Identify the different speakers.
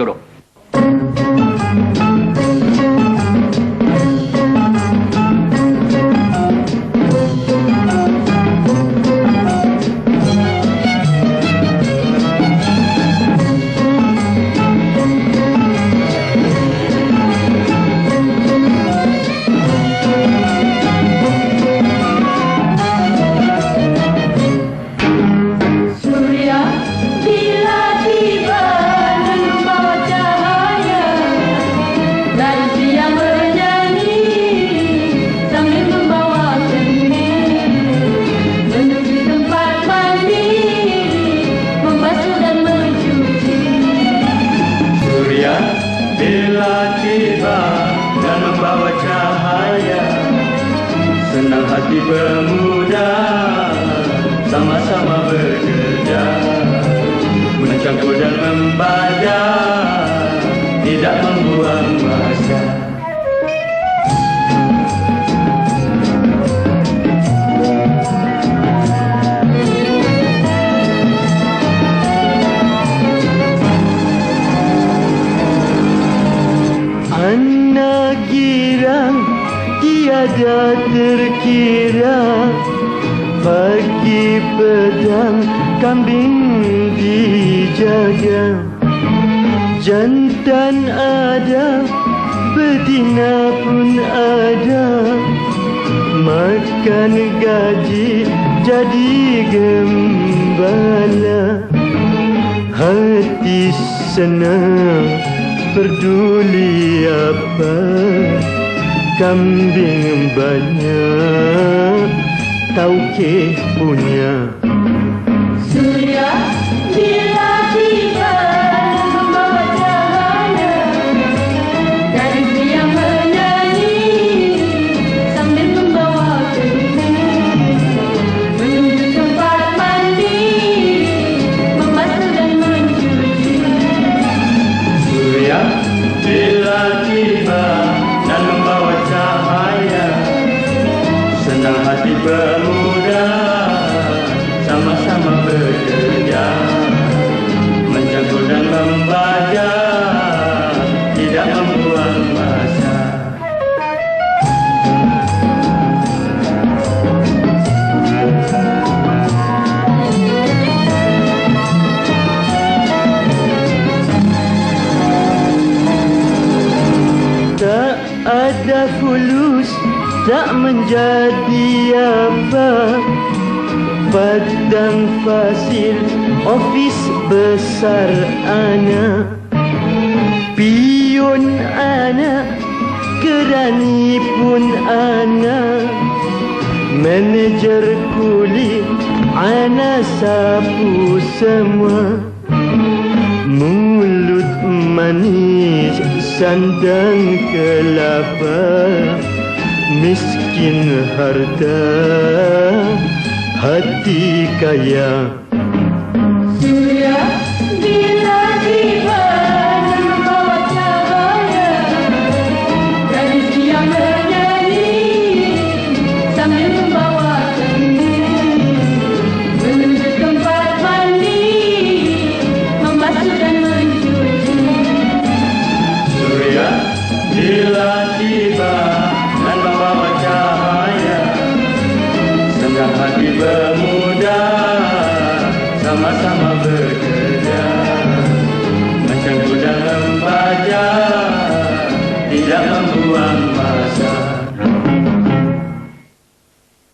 Speaker 1: よろ。Pemuda sama-sama bekerja. Mencangkul dan membaca Tidak membuang masa. Anak girang tiada terkira Pagi petang kambing dijaga. Jantan ada, betina pun ada. Makan gaji jadi gembala. Hati senang peduli apa Kambing banyak. Tauke punya Tak menjadi apa. Padang fasil Ofis besar anak. Pion anak Kerani pun anak. Manager kulit Anak sapu semua. Mulut manis sandang kelapa Miskin harta hati kaya sama-sama